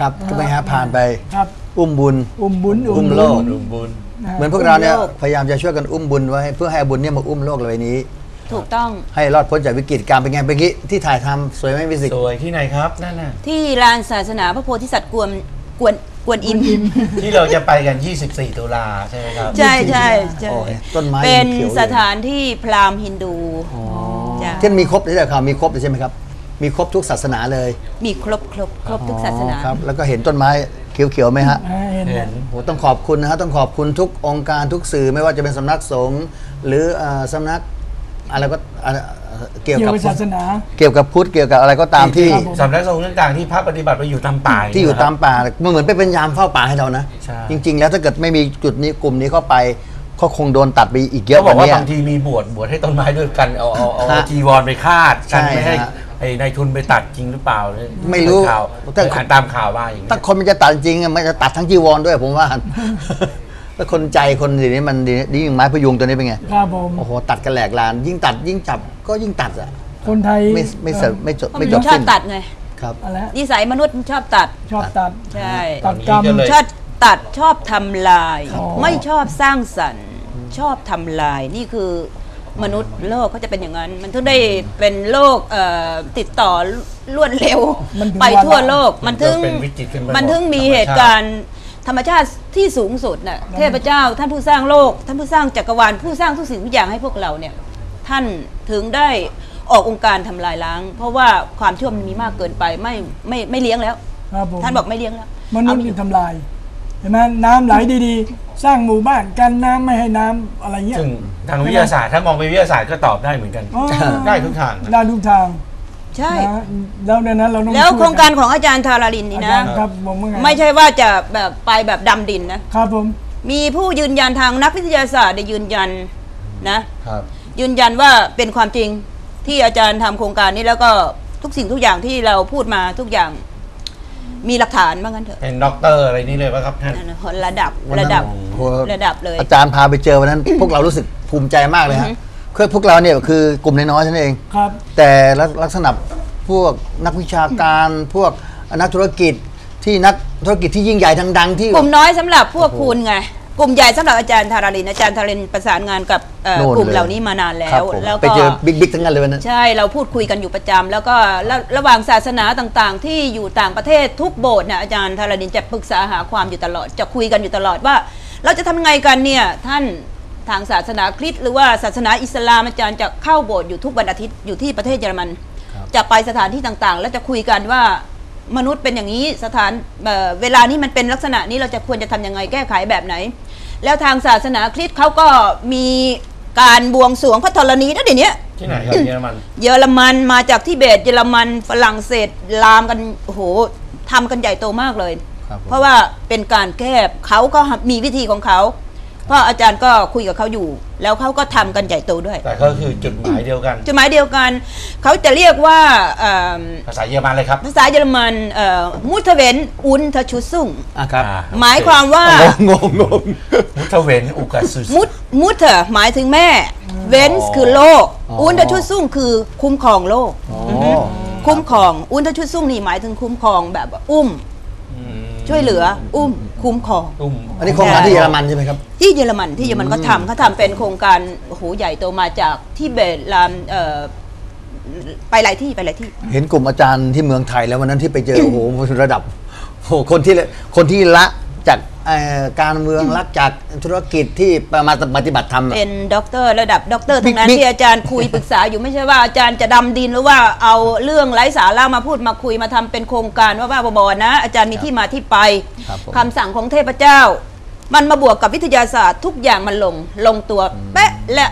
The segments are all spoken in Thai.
ครับก็ไหมฮะผ่านไป ครับ อุ้มบุญ อุ้มบุญอุ้มโลก บุญลุงบุญะเหมือนพวกเราเนี่ยอุ้มโลก พยายามจะช่วยกันอุ้มบุญไว้เพื่อให้บุญเนี่ยมาอุ้มโลกเลยนี้ ถูกต้องให้รอดพ้นจากวิกฤตการเป็นไงเป็นงี้ที่ถ่ายทำสวยไหมวิสิกสวยที่ไหนครับนั่นน่ะที่ลานศาสนาพระโพธิสัตว์กวนกวนกวนอิม ที่เราจะไปกัน 24 ตุลาใช่ไหมครับ ใช่ใช่ใช่โอ้ยต้นไม้เป็นยังขียวอยู่สถานที่พราหมณ์ฮินดูจ้ะที่มีครบใช่ไหมครับมีครบเลยใช่ไหมครับ มีครบทุกศาสนาเลยมีครบครบครบทุกศาสนา อ๋อครับ แล้วก็เห็นต้นไม้เขียวๆไหมฮะ อ่าเห็นเห็น โหต้องขอบคุณนะฮะต้องขอบคุณทุกองค์การทุกสื่อไม่ว่าจะเป็นสำนักสงฆ์หรือเอ่อสำนักอะไรก็อะไรเกี่ยวเกี่ยวกับกับศาสนา เกี่ยวกับพุทธเกี่ยวกับอะไรก็ตามที่ครับผมสำนักสงฆ์ต่างๆที่พระปฏิบัติไปอยู่ตามป่าที่อยู่ตามป่ามันเหมือนไปเป็นยามเฝ้าป่าให้เรานะ ใช่ จริง ๆ แล้วถ้าเกิดไม่มีจุดนี้กลุ่มนี้เข้าไปก็คงโดนตัดไปอีกเยอะเขาบอกว่านี้บางทีมีบวชบวชให้ต้นไม้ด้วยกันเอาเอาเอาฮะจีวรไปคาดใช่กันไม่ให้ฮะ ไอ้นายทุนไปตัดจริงหรือเปล่าไม่รู้ข่าวแต่ อ่านตามข่าวว่าอย่างนี้ถ้าคนมันจะตัดจริงอะมันจะตัดทั้งจีวรด้วยผมว่าแล้วคนใจคนเดี๋ยวนี้มันดีดีอย่างไม้พยุงตัวนี้เป็นไง ครับผม โอ้โห ตัดกันแหลกลาน ยิ่งตัดยิ่งจับก็ยิ่งตัดอะ คนไทยไม่ไม่เสร็จไม่จบเพราะไม่มันจบชอบสิ้นตัดไงครับ อะไรฮะนิสัยมนุษย์มันชอบตัด ชอบตัด ใช่ ตัดกรรมตอนนี้ก็เลย ชอบตัดชอบทำลาย อ๋อ ไม่ชอบสร้างสรรค์ ชอบทำลายนี่คือ มนุษย์โลกเขาจะเป็นอย่างนั้น มันถึงได้เป็นโรคเอ่อติดต่อรวดเร็ว มันถึงไปทั่วโลกวัมันนถึงเป็นวิกฤตขึ้นไปหมด มันถึงมีธรรมชาติเหตุการณ์ธรรมชาติที่สูงสุดน่ะเทพเจ้าท่านผู้สร้างโลก ท่านผู้สร้างจักรวาลผู้สร้างทุกสิ่งทุกอย่างให้พวกเราเนี่ย ท่านถึงได้ออกองค์การทำลายล้าง เพราะว่าความชั่วมันมีมากเกินไปไม่ไม่ไม่เลี้ยงแล้ว ครับผมท่านบอกไม่เลี้ยงแล้วมนุษย์นี่ทำลาย เห็นไหมน้ำไหลดีๆ สร้างหมู่บ้านกันน้ำไม่ให้น้ำอะไรเงี้ยซึ่งทางวิทยาศาสตร์ถ้ามองไปวิทยาศาสตร์ก็ตอบได้เหมือนกัน อ๋อได้ทุกทางได้ทุกทางใช่ นะแล้วดังนั้นเราต้องแล้วช่ยโครงการของอาจารย์ธารารินอานี่จานะรย์ครับผมว่าไงไม่ใช่ว่าจะแบบไปแบบดำดินนะ ครับผม มีผู้ยืนยันทางนักวิทยาศาสตร์ได้ยืนยันนะ ครับ ยืนยันว่าเป็นความจริงที่อาจารย์ทำโครงการนี้แล้วก็ทุกสิ่งทุกอย่างที่เราพูดมาทุกอย่าง มีหลักฐานบ้างกันเถอะเป็นด็อกเตอร์อะไรนี่เลยป่ะครับท่าน นั่นนะระดับวันนั้นระดับโอ้โห ระดับเลย อาจารย์พาไปเจอวันนั้น พวกเรารู้สึกภูมิใจมากเลยฮะคือพวกเราเนี่ยคือกลุ่มน้อยๆเท่านั้นเอง ครับ แต่ลักษณะพวกนักวิชาการ พวกนักธุรกิจที่นักธุรกิจที่ยิ่งใหญ่ดังๆที่ กลุ่มน้อยสำหรับพวกคุณไง กลุ่มใหญ่สำหรับอาจารย์ธารารินอาจารย์ธารารินประสานงานกับเอ่อโน่นกลุ่มเลยเหล่านี้มานานแล้ครับว ผมแล้วไปก็ เจอบิ๊กๆทั้งนั้นเลยวันนั้น ใช่เราพูดคุยกันอยู่ประจำแล้วก็ระระหว่างศาสนาต่างๆ ที่อยู่ต่างประเทศทุกโบสถ์เนี่ยอาจารย์ธาราดินจะปรึกษาหาความอยู่ตลอด จะคุยกันอยู่ตลอดว่า เราจะทำยังไงกันเนี่ยท่านทางศาสนาคริสต์หรือว่าศาสนาอิสลามอาจารย์จะเข้าโบสถ์อยู่ทุกวันอาทิตย์อยู่ที่ประเทศเยอรมันจะไปสถานที่ต่างๆ แล้วจะคุยกันว่ามนุษย์เป็นอย่างนี้สถานเอ่อเวลานี้มันเป็นลักษณะนี้เราจะควรจะทำยังไงแก้ไขแบบไหน แล้วทางศาสนาคริสต์เขาก็มีการบวงสรวงพระธรณีนะเดี๋ยวนี้ที่ไหนครับเยอรมัน เยอรมันมาจากทิเบตเยอรมันฝรั่งเศสลามกันโอ้โหทำกันใหญ่โตมากเลยครับผมเพราะว่าเป็นการแก้เขาก็มีวิธีของเขา เพราะอาจารย์ก็คุยกับเขาอยู่ แล้วเขาก็ทำกันใหญ่โตด้วย แต่ก็คือจุดหมายเดียวกัน จุดหมายเดียวกันเขาจะเรียกว่าเอิ่มภาษาเยอรมันเลยครับภาษาเยอรมันมุทเวนอุนทชุซุ่งอะครับอ่หมายความว่า งงงง มุทเวนอุกาซุส มุดมุทเถอหมายถึงแม่ เวนส์คือโลก อ๋ออุอุนทชุซุ่งคือคุ้มครองโลกอ๋ออฮึคุ้มครอง อุนทชุซุ่งนี่หมายถึงคุ้มครองแบบว่าอุ้ม ช่วยเหลืออุ้มคุ้มครอง ตุ้ม อันนี้โครงการที่เยอรมันใช่ไหมครับ ที่เยอรมันที่เยอรมันก็ทำเขาทำเป็นโครงการโอ้โหใหญ่โตมาจากที่เบตลามเอ่อไปหลายที่ไปหลายที่ เห็นกลุ่มอาจารย์ที่เมืองไทยแล้ววันนั้นที่ไปเจอ โอ้โหระดับโอ้โหคนที่คนที่ละจาก เอ่อการเมืองละจากธุรกิจที่มาปฏิบัติธรรมอะ เป็นด็อกเตอร์ระดับด็อกเตอร์ทั้งนั้นบิ๊ก ที่อาจารย์คุยปรึกษาอยู่ไม่ใช่ว่าอาจารย์จะดำดินหรือว่าเอาเรื่องไร้สาระมาพูดมาคุยมาทำเป็นโครงการว่าบ้าบอๆนะ อาจารย์มีที่มาที่ไปครับผม คำสั่งของเทพเจ้า มันมาบวกกับวิทยาศาสตร์ทุกอย่างมันลงลงตัวเป๊ะและ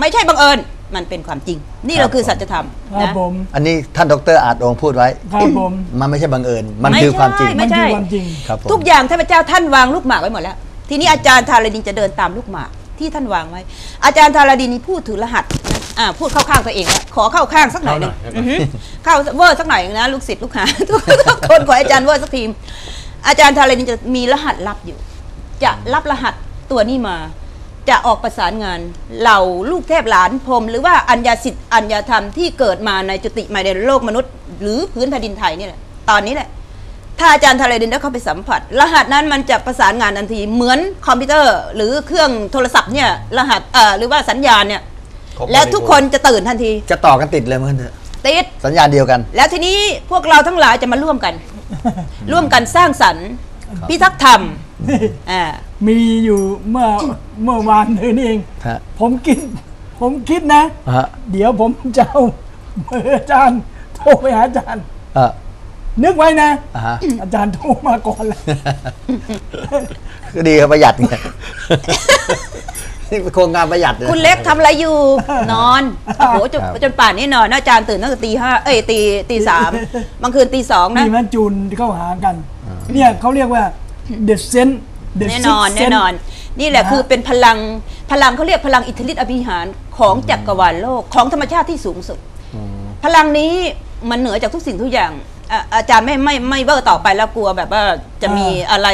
ไม่ใช่บังเอิญ มันเป็นความจริง นี่เราคือสัจธรรมครับนะ ผมอันนี้ท่านดรอาจองค์พูดไว้ ครับผม มันไม่ใช่บังเอิญ มันไม่คือความจริงใช่มันใช่ คือความจริง ครับผมทุกอย่างเทพเจ้าท่านวางลูกหมากไว้หมดแล้ว ทีนี้อาจารย์ธารดินจะเดินตามลูกหมากที่ท่านวางไว้ อาจารย์ธารดินนี่พูดถือรหัสนะอ่าพูดเข้าข้างตัวเองแล้วขอเข้าข้างสักหน่อยหนึ่งเข้าหน่อย อือฮึเข้าเวอร์สักหน่อยหนึ่งนะลูกศิษย์ลูกหา ทุกคนขอให้อาจารย์เวอร์สักทีมอาจารย์ธารดินจะมีรหัสลับอยู่ จะรับรหัสตัวนี้มา จะออกประสานงานเหล่าลูกเทพหลานพรหมหรือว่าอัญญาสิทธิ์อัญญาธรรมที่เกิดมาในจุติใหม่ในโลกมนุษย์ หรือพื้นแผ่นดินไทยนี่แหละตอนนี้แหละ ถ้าอาจารย์ทาราดินได้เข้าไปสัมผัส รหัสนั้นมันจะประสานงานทันทีเหมือนคอมพิวเตอร์ หรือเครื่องโทรศัพท์เนี่ยรหัสเอ่อหรือว่าสัญญาณเนี่ยครบแล้วทุกคนจะตื่นทันทีจะต่อกันติดเลยเหมันเถอะติด สัญญาณเดียวกัน แล้วทีนี้พวกเราทั้งหลายจะมาร่วมกัน ร่วมกันสร้างสรรค์ พิทักษ์ธรรมอ่า มีอยู่เมื่อเมื่อวานนี้เอง ฮะผมคิด ผมคิดนะ ฮะเดี๋ยวผมจะเอาเบอร์อาจารย์โทรไปหาอาจารย์ เออนึกไว้นะ อ่าฮะอาจารย์โทรมาก่อนเลยก็ดีครับประหยัดไง นี่เป็นโครงการประหยัดนะคุณเล็กทำอะไรอยู่ นอนโอ้โหจนครับจนป่านนี้นอนนะอาจารย์ตื่นตั้งแต่ตีห้าเอ้ยตีตีสามบางคืนตีสองนะ นี่มันจูนเข้าหากัน เนี่ยเขาเรียกว่าเด e เซนเด แน่นอนแน่นอน นี่แหละนะฮะคือเป็นพลังพลังเขาเรียกพลังอิทธิฤทธิอภิหารของจักรวาลโลกของธรรมชาติที่สูงสุด พลังนี้มันเหนือจากทุกสิ่งทุกอย่างอะอาจารย์ไม่ไม่ไม่เวอร์ต่อไปแล้วกลัวแบบว่าจะมีอะไร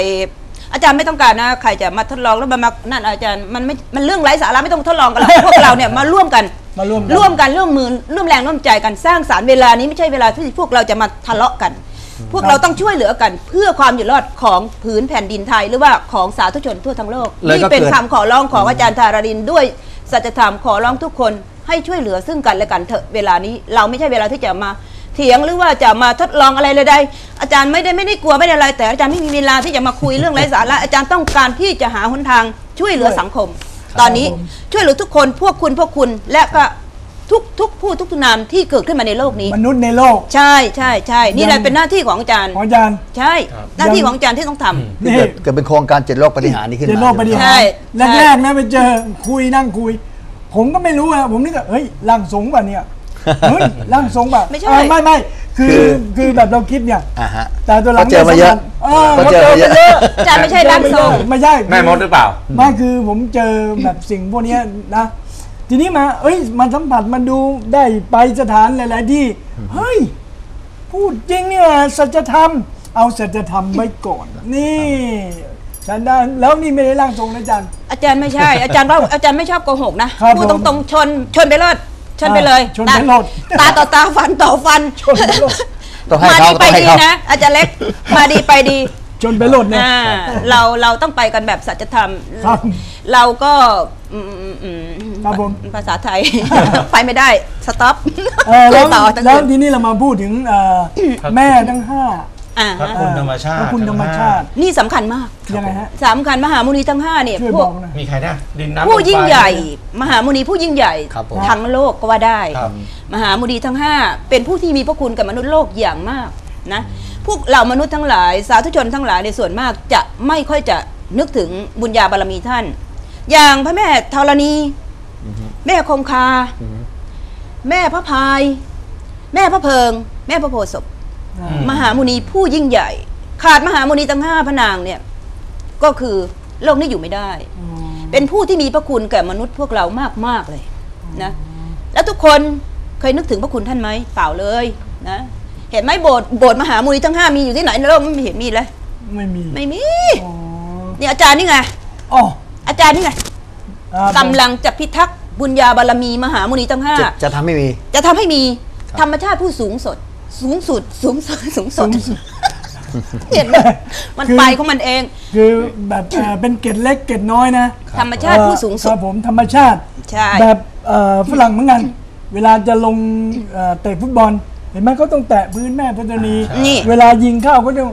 อาจารย์ไม่ต้องการนะใครจะมาทดลองแล้วมามานั่นอาจารย์มันไม่มันเรื่องไร้สาระไม่ต้องทดลองกันหรอกพวกเราเนี่ยมาร่วมกันมาร่วมกันร่วมกันร่วมมือร่วมแรงร่วมใจกันสร้างสารรค์เวลานี้ไม่ใช่เวลาที่พวกเราจะมาทะเลาะกัน พวกเราต้องช่วยเหลือกันเพื่อความอยู่รอดของผืนแผ่นดินไทย หรือว่าของสาธุชนทั่วทั้งโลกเลยก็นี่เป็นเกิดคำขอร้องของอาจารย์ธารารินด้วยสัจธรรมขอร้องทุกคนให้ช่วยเหลือซึ่งกันและกันเถอะเวลานี้ เราไม่ใช่เวลาที่จะมาเถียงหรือว่าจะมาทดลองอะไรเลยใดอาจารย์ไม่ได้ไม่ได้กลัวไม่ได้อะไร แต่อาจารย์ไม่มีเวลาที่จะมาคุยเรื่องไร้สาระอาจารย์ต้องการที่จะหาหนทางช่วยเหลือสังคม ตอนนี้ช่วยเหลือทุกคนพวกคุณพวกคุณและก็ ทุกทุกผู้ทุกนามที่เกิดขึ้นมาในโลกนี้ มนุษย์ในโลก ใช่ใช่ใช่นี่แหละเป็นหน้าที่ของอาจารย์ ของอาจารย์ ใช่ หน้าที่ของอาจารย์ที่ต้องทำที่เกิดเกิดเป็นโครงการเจ็ดโลกปฏิหารย์นี้ขึ้นเจมานโลกปฏิใช่หารใช่แรกๆนะไปเจอคุยนั่งคุย ผมก็ไม่รู้อะผมนึกว่าเฮ้ยร่างทรงป่ะเนี่ยเฮ้ยร่างทรงป่ะไม่ใช่ เออไม่ไม่คือคือแบบเราคิดเนี่ย อ่าฮะแต่ตัวหลังก็เจอมาเยอะเออก็เขาเจเจออมามาเยเยอะอะ อาจารย์ไม่ใช่ร่างทรง ไม่ใช่ แม่มดหรือเปล่า ไม่คือผมเจอแบบสิ่งพวกเนี้ยนะ ทีนี้มาเอ้ยมาสัมผัสมาดูได้ไปสถานหลาย ๆ ที่ เฮ้ย พูดจริงเนี่ยสัจธรรม เอาสัจธรรมไว้ก่อน นี่ฉันได้แล้วนี่ไม่ได้ร่างทรงนะอาจารย์ อาจารย์ไม่ใช่ อาจารย์ว่าอาจารย์ไม่ชอบโกหกนะ ครับพูดผตมรงๆชนชนไปเลยชนไปเลยชนไปเลย ตาตาต่อตาฟันต่อฟัน ชนไปเลยต้องให้มาเขาดีไปต้องให้ดีเขา นะ อาจารย์เล็ก มาดีไปดีจนไปหลดเนี่ย อ่าเราเราต้องไปกันแบบสัจธรรม ครับ เราก็อืมอืมอืม ครับผม ภาษาไทย ไปไม่ได้ สต็อปเออแล้วต่อตั้งแล้วคืนทีนี้เรามาพูดถึงเอ่อแม่ทั้งห้าอ่าพระคุณธรรมชาติพระคุณธรรมชาตินี่สำคัญมากยังไงฮะสำคัญมหามุนีทั้งห้าเนี่ยช่วยพบวอกกหน่อย มีใครนะดินน้ำผู้ลมไฟ ยิ่งใหญ่ มหามุนีผู้ยิ่งใหญ่ครับผมทั้งโลกก็ว่าได้ ครับ มหามุนีทั้งห้าเป็นผู้ที่มีพระคุณกับมนุษย์โลกอย่างมากนะพวกเหล่ามนุษย์ทั้งหลาย สาธุชนทั้งหลายในส่วนมากจะไม่ค่อยจะนึกถึงบุญญาบารมีท่าน อย่างพระแม่ธรณี แม่คงคา แม่พระพาย แม่พระเพิง แม่พระโพธิ์ศพมหามุนีผู้ยิ่งใหญ่ ขาดมหามุนีทั้งห้าพระนางเนี่ย ก็คือโลกนี้อยู่ไม่ได้ เป็นผู้ที่มีพระคุณแก่มนุษย์พวกเรามากมากๆเลยนะ แล้วทุกคนเคยนึกถึงพระคุณท่านไหมเปล่าเลยนะเห็นไหมโบสถ์โบสถ์มหามุนีทั้งห้ามีอยู่ที่ไหนในโลกไม่เห็นมีเลยไม่มีไม่มีอ๋อนี่อาจารย์นี่ไงอ๋ออาจารย์นี่ไงอ่ากำลังจะพิทักษ์ บุญญาบารมีมหามุนีทั้งห้าจะจะทำให้มี จะทำให้มีธรรมชาติผู้สูงสด สูงสุดสูงสุดสูงสสูดงสุดเห็นไหมมันคือไปของมันเอง คือแบบเอ่อเป็นเกตเล็กเกตน้อยนะธรรมชาติผู้สูงสุคด รับผมธรรมชาติ ใช่ แบบเอ่อฝรั่งเหมือนกัน เวลาจะลงเอ่อเตะฟุตบอล เห็นไหมเขาต้องแตะพื้นแม่พัฒนีนี่ เวลายิงเข้าก็ต้อง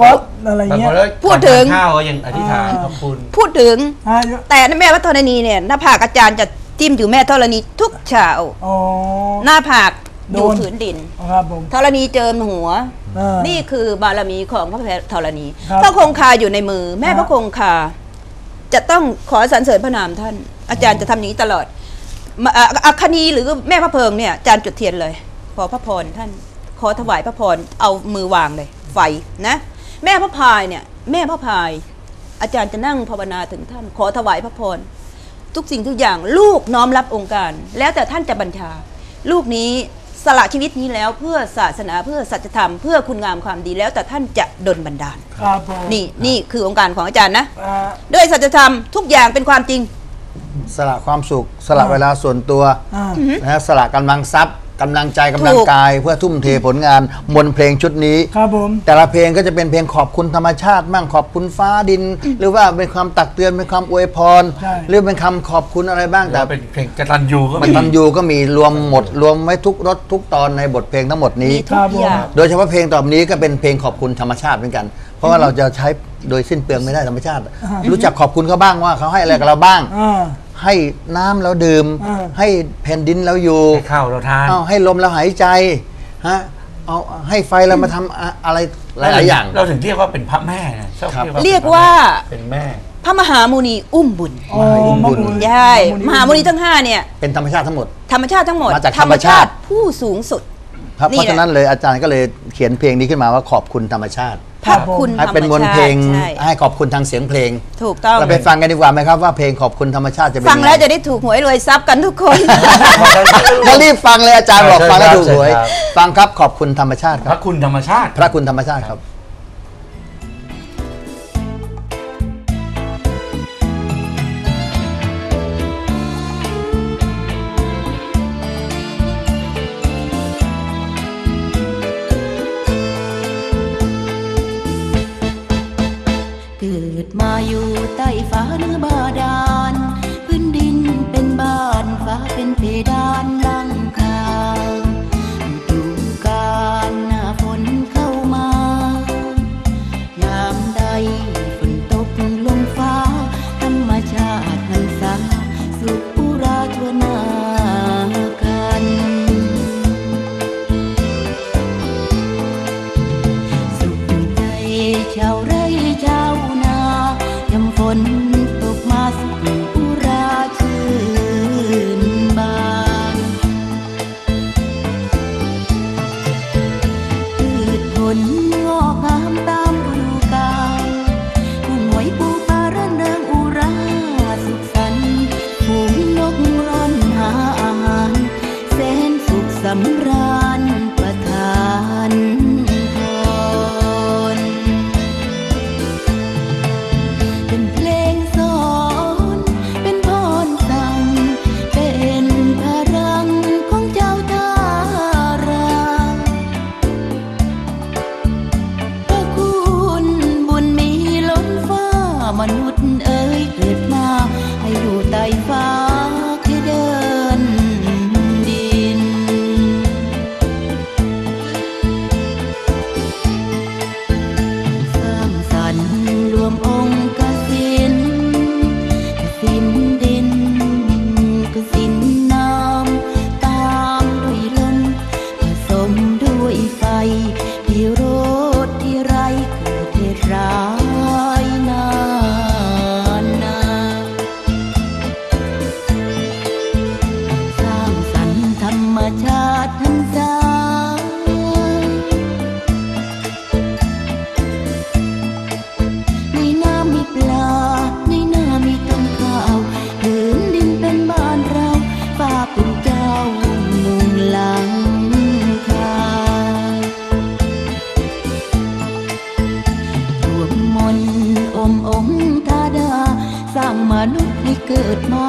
ก๊อตอะไรบางเงี้คยนเลยพูดถึง ก่อนทานข้าวก็ยังอธิษฐานอ่าขอบคุณ พูดถึง ฮะ แต่แม่วัฒนนีเนี่ยหน้าผากอาจารย์จะ จิ้มอยู่แม่ธรณีทุกเช้าอ๋อ หน้าผากอยู่โดนผืนดินครับผม ธรณีเจิมหัว อ่านี่คือบารมีของพระแพรธรณีครับพระคงคาอยู่ในมือ แม่ครับพระคงคา จะต้องขอสรรเสริญพระนามท่าน อาจารย์จะทำอย่างนี้ตลอดมาอะอัคคณีหรือแม่พระเพิงเนี่ยอาจารย์จุดเทียนเลย ขอพระพรท่าน ขอถวายพระพรเอามือวางเลย ไฟนะ แม่พระพายเนี่ย แม่พระพาย อาจารย์จะนั่งภาวนาถึงท่าน ขอถวายพระพร ทุกสิ่งทุกอย่างลูกน้อมรับองค์การ แล้วแต่ท่านจะบัญชา ลูกนี้สละชีวิตนี้แล้วเพื่อศาสนาเพื่อสัจธรรมเพื่อคุณงามความดีแล้วแต่ท่านจะดลบันดาล ครับผมนี่นี่คือองค์การของอาจารย์นะ อ่า ด้วยสัจธรรมทุกอย่างเป็นความจริง สละความสุข สละเวลาส่วนตัวอ่านะฮะสละกำลังทรัพย์ กำลังใจกำลังถูกกายเพื่อทุ่มเทผลงานมนต์เพลงชุดนี้ ครับผม แต่ละเพลงก็จะเป็นเพลงขอบคุณธรรมชาติมั่งขอบคุณฟ้าดิน หรือว่าเป็นความตักเตือนเป็นความอวยพร ใช่ หรือเป็นคำขอบคุณอะไรบ้างแต่แต่เป็นเพลงกตันยูก็มันตันยูก็มีรวมหมดรวมไว้ทุกรสทุกตอนในบทเพลงทั้งหมดนี้ มีทุกอย่าง โดยเฉพาะเพลงต่อไปนี้ก็เป็นเพลงขอบคุณธรรมชาติเหมือนกัน เพราะว่าเราจะใช้ โดยสิ้นเปลืองไม่ได้ธรรมชาติ รู้จักขอบคุณเขาบ้างว่าเขาให้อะไรกับเราบ้าง อ่า ให้น้ำแล้วดื่ม อ่า ให้แผ่นดินแล้วอยู่ ให้ข้าวเราทาน เอาให้ลมเราหายใจฮะเอาให้ไฟเรามาทำอะอะไรหลายๆอย่าง เราถึงเรียกว่าเป็นพระแม่ไงชอบครับเรียกว่าเรียกว่า เป็นแม่ พระมหามุนีอุ้มบุญอ๋อมหาบุญบุญ ใช่มหามุนีทั้งห้าเนี่ย เป็นธรรมชาติทั้งหมด ธรรมชาติทั้งหมดมาจากธรรมชาติ ผู้สูงสุด ครับนี่เพราะแหละฉะนั้นเลยอาจารย์ก็เลยเขียนเพลงนี้ขึ้นมาว่าขอบคุณธรรมชาติ พระคุณธรให้รมเป็นมนต์ชาเพลงติใช่ให้ขอบคุณทางเสียงเพลง ถูกต้อง เราไปฟังกันดีกว่าไหมครับว่าเพลงขอบคุณธรรมชาติจะเป็นฟังแล้วยัไจะได้ถูกหวยรวยทรัพย์กันทุกคนก็รีบฟังเลยอาจารย์บอกเชิญฟังแล้วครับถูกหวยเชิญครับฟังครับขอบคุณธรรมชาติคพรัระบคุณธรรมชาติ พระคุณธรรมชาติครับ มาอยู่ใต้ฟ้าหรือบาดาำรา นุษย์ให้เกิดมา